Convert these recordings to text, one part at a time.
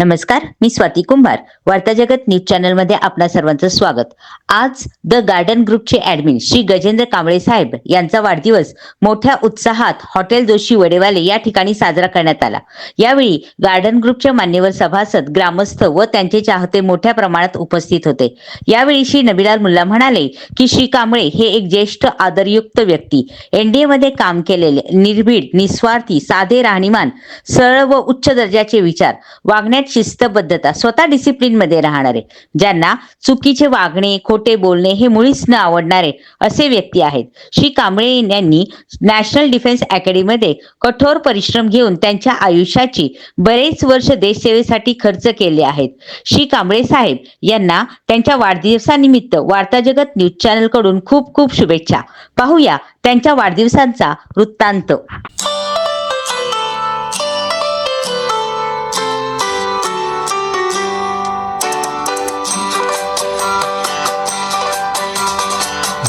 नमस्कार मी स्वाती कुंभार वार्ता जगत न्यूज चॅनलमध्ये आपणा सर्वांचं स्वागत. आज द गार्डन ग्रुपचे ऍडमिन श्री गजेंद्र कांबळे साहेब यांचा वाढदिवस मोठ्या उत्साहात हॉटेल जोशी वडेवाले या ठिकाणी साजरा करण्यात आला. यावेळी गार्डन ग्रुपच्या मान्यवर सभासद ग्रामस्थ व त्यांचे चाहते मोठ्या प्रमाणात उपस्थित होते. यावेळी श्री नबीलाल मुल्ला म्हणाले की श्री कांबळे हे एक ज्येष्ठ आदरयुक्त व्यक्ती. एनडीए मध्ये काम केलेले निर्भीड निस्वार्थी साधे राहणीमान सरळ व उच्च दर्जाचे विचार वागण्यात शिस्तबद्धता स्वतः डिसिप्लिनमध्ये राहणारे ज्यांना चुकीचे वागणे खोटे बोलणे हे मुळीच न आवडणारे असे व्यक्ती आहेत. श्री कांबळे यांनी नॅशनल डिफेन्स अकॅडमीमध्ये कठोर परिश्रम घेऊन त्यांच्या आयुष्याची बरेच वर्ष देशसेवेसाठी खर्च केले आहेत. श्री कांबळे साहेब यांना त्यांच्या वाढदिवसानिमित्त वार्ता जगत न्यूज चॅनलकडून खूप खूप शुभेच्छा. पाहूया त्यांच्या वाढदिवसांचा वृत्तांत.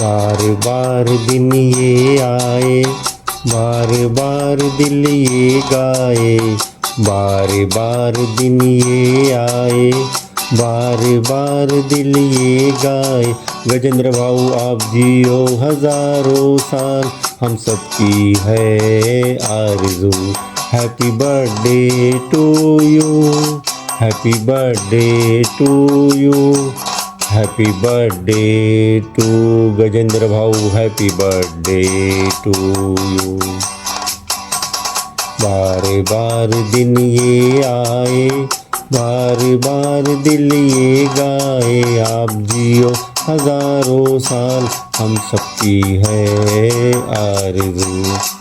बार बार दिन ये आए, बार बार दिल ये गाए, बार बार दिन ये आए, बार बार दिल ये गाए। गजेंद्र भाऊ, आप जियो हज़ारों साल, हम सबकी है आरज़ू। Happy birthday to you happy birthday to you happy birthday to Gajendra भाऊ हॅपी बर्थडे टू यू बार बार दिन ये आए, बार बार दिल ये गाए। आप जियो हज़ारों साल, हम सबकी है आरज़ू।